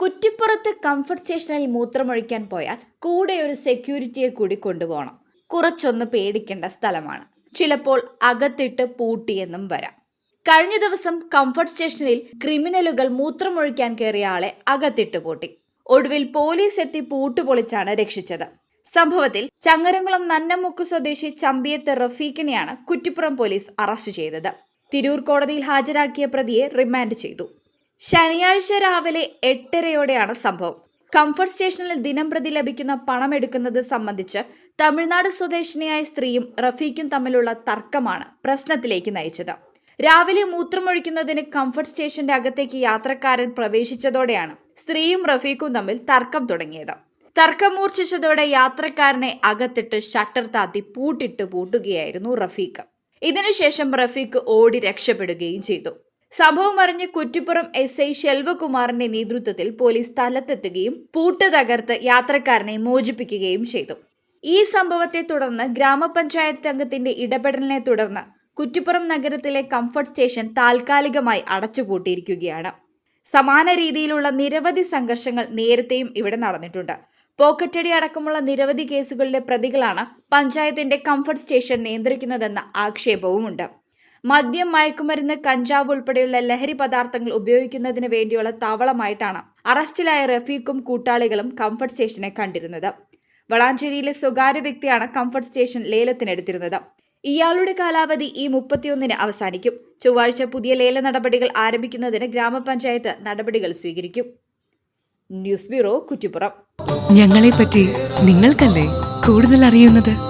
കുറ്റിപ്പുറത്ത് comfort സ്റ്റേഷനിൽ മൂത്രമൊഴിക്കാൻ പോയാൽ കൂടെ ഒരു സെക്യൂരിറ്റിയെ കൂടി കൊണ്ടുപോകണം. കുറച്ചൊന്ന് പേടിക്കേണ്ട സ്ഥലമാണ്. ചിലപ്പോൾ അകത്തിട്ട് പൂട്ടിയെന്നും വരാം. കഴിഞ്ഞ ദിവസം കംഫർട്ട് സ്റ്റേഷനിൽ ക്രിമിനലുകൾ മൂത്രമൊഴിക്കാൻ കയറിയ ആളെ അകത്തിട്ട് പൂട്ടി. ഒടുവിൽ പോലീസ് എത്തി പൂട്ടുപൊളിച്ചാണ് രക്ഷിച്ചത്. സംഭവത്തിൽ ചങ്ങരംകുളം നന്നമുക്ക് സ്വദേശി ചമ്പിയത്ത് റഫീഖിനെയാണ് കുറ്റിപ്പുറം പോലീസ് അറസ്റ്റ് ചെയ്തത്. തിരൂർ കോടതിയിൽ ഹാജരാക്കിയ പ്രതിയെ റിമാൻഡ് ചെയ്തു. ശനിയാഴ്ച രാവിലെ എട്ടരയോടെയാണ് സംഭവം. കംഫർട്ട് സ്റ്റേഷനിൽ ദിനം പ്രതി ലഭിക്കുന്ന പണം എടുക്കുന്നത് സംബന്ധിച്ച് തമിഴ്നാട് സ്വദേശിനിയായ സ്ത്രീയും റഫീഖും തമ്മിലുള്ള തർക്കമാണ് പ്രശ്നത്തിലേക്ക് നയിച്ചത്. രാവിലെ മൂത്രമൊഴിക്കുന്നതിന് കംഫർട്ട് സ്റ്റേഷന്റെ അകത്തേക്ക് യാത്രക്കാരൻ പ്രവേശിച്ചതോടെയാണ് സ്ത്രീയും റഫീഖും തമ്മിൽ തർക്കം തുടങ്ങിയത്. തർക്കം മൂർച്ഛിച്ചതോടെ യാത്രക്കാരനെ അകത്തിട്ട് ഷട്ടർ താത്തി പൂട്ടിട്ട് പൂട്ടുകയായിരുന്നു റഫീഖ്. ഇതിനുശേഷം റഫീഖ് ഓടി രക്ഷപ്പെടുകയും ചെയ്തു. സംഭവം അറിഞ്ഞ് കുറ്റിപ്പുറം എസ് ഐ ശെൽവകുമാറിന്റെ നേതൃത്വത്തിൽ പോലീസ് സ്ഥലത്തെത്തുകയും പൂട്ട് തകർത്ത് യാത്രക്കാരനെ മോചിപ്പിക്കുകയും ചെയ്തു. ഈ സംഭവത്തെ തുടർന്ന് ഗ്രാമപഞ്ചായത്ത് അംഗത്തിന്റെ ഇടപെടലിനെ തുടർന്ന് കുറ്റിപ്പുറം നഗരത്തിലെ കംഫർട്ട് സ്റ്റേഷൻ താൽക്കാലികമായി അടച്ചുപൂട്ടിയിരിക്കുകയാണ്. സമാന രീതിയിലുള്ള നിരവധി സംഘർഷങ്ങൾ നേരത്തെയും ഇവിടെ നടന്നിട്ടുണ്ട്. പോക്കറ്റടി അടക്കമുള്ള നിരവധി കേസുകളുടെ പ്രതികളാണ് പഞ്ചായത്തിന്റെ കംഫർട്ട് സ്റ്റേഷൻ നിയന്ത്രിക്കുന്നതെന്ന ആക്ഷേപവുമുണ്ട്. മദ്യം മയക്കുമരുന്ന് കഞ്ചാവ് ഉൾപ്പെടെയുള്ള ലഹരി പദാർത്ഥങ്ങൾ ഉപയോഗിക്കുന്നതിന് വേണ്ടിയുള്ള താവളമായിട്ടാണ് അറസ്റ്റിലായ റഫീഖും കൂട്ടാളികളും കംഫർട്ട് സ്റ്റേഷനെ കണ്ടിരുന്നത്. വളാഞ്ചേരിയിലെ സ്വകാര്യ വ്യക്തിയാണ് കംഫർട്ട് സ്റ്റേഷൻ ലേലത്തിനെടുത്തിരുന്നത്. ഇയാളുടെ കാലാവധി ഈ മുപ്പത്തിയൊന്നിന് അവസാനിക്കും. ചൊവ്വാഴ്ച പുതിയ ലേല നടപടികൾ ആരംഭിക്കുന്നതിന് ഗ്രാമപഞ്ചായത്ത് നടപടികൾ സ്വീകരിക്കും. News bureau Kuttippuram. ഞങ്ങളെപ്പറ്റി നിങ്ങൾക്കല്ലേ കൂടുതൽ അറിയുന്നത്?